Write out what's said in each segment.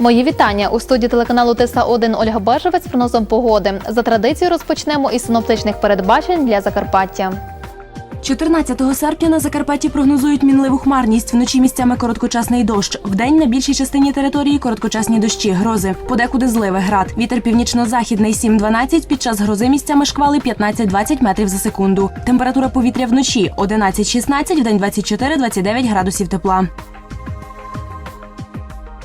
Мої вітання у студії телеканалу Тиса 1 Ольга Бежевець з прогнозом погоди. За традицією розпочнемо із синоптичних передбачень для Закарпаття. 14 серпня на Закарпатті прогнозують мінливу хмарність. Вночі місцями короткочасний дощ. Вдень на більшій частині території короткочасні дощі, грози. Подекуди зливи, град. Вітер північно-західний 7-12, під час грози місцями шквали 15-20 метрів за секунду. Температура повітря вночі 11-16, вдень 24-29 градусів тепла.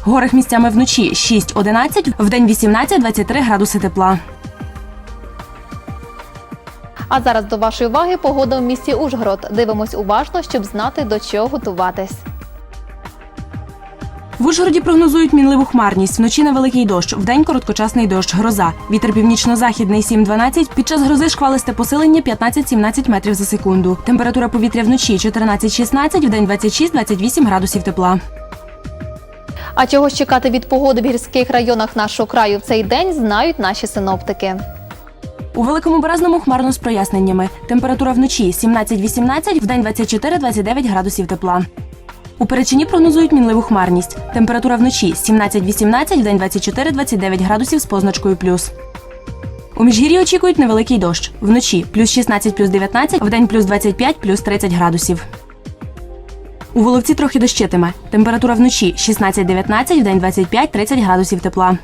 В горах місцями вночі 6-11, вдень 18-23 градуси тепла. А зараз до вашої уваги погода в місті Ужгород. Дивимось уважно, щоб знати до чого готуватись. В Ужгороді прогнозують мінливу хмарність. Вночі невеликий дощ, вдень короткочасний дощ, гроза. Вітер північно-західний 7-12, під час грози шквалисте посилення 15-17 метрів за секунду. Температура повітря вночі 14-16, вдень 26-28 градусів тепла. А чого ж чекати від погоди в гірських районах нашого краю в цей день, знають наші синоптики. У великому березному хмарно з проясненнями. Температура вночі 17-18, вдень 24-29 градусів тепла. У Перечині прогнозують мінливу хмарність. Температура вночі 17-18, вдень 24-29 градусів з позначкою плюс. У Міжгір'ї очікують невеликий дощ. Вночі плюс 16 плюс 19, вдень плюс 25 плюс 30 градусів. У Воловці трохи дощитиме. Температура вночі 16-19, вдень 25-30 градусів тепла.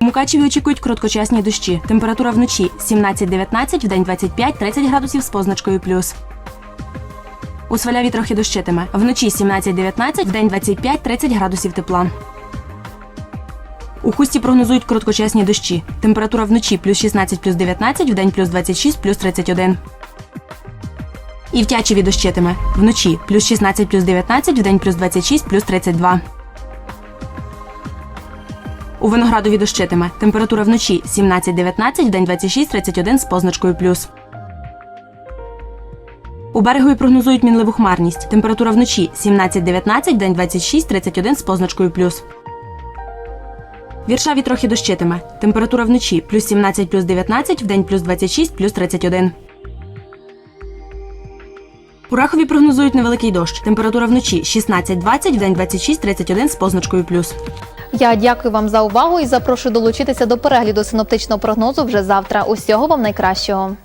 У Мукачеві очікують короткочасні дощі. Температура вночі 17-19, вдень 25-30 градусів з позначкою плюс. У Сваляві трохи дощитиме. Вночі 17-19, вдень 25-30 градусів тепла. У Хусті прогнозують короткочасні дощі. Температура вночі плюс 16 плюс 19, вдень плюс 26 плюс 31. І в Тячеві дощитиме. Вночі плюс 16 плюс 19, вдень плюс 26 плюс 32. У Виноградові дощитиме. Температура вночі 17-19, вдень 26-31 з позначкою плюс. У берегові прогнозують мінливу хмарність. Температура вночі 17-19, вдень 26-31 з позначкою плюс. Віршаві трохи дощитиме. Температура вночі плюс 17 плюс 19, вдень плюс 26 плюс 31. У Рахові прогнозують невеликий дощ. Температура вночі 16-20, вдень 26-31 з позначкою плюс. Я дякую вам за увагу і запрошую долучитися до перегляду синоптичного прогнозу вже завтра. Усього вам найкращого.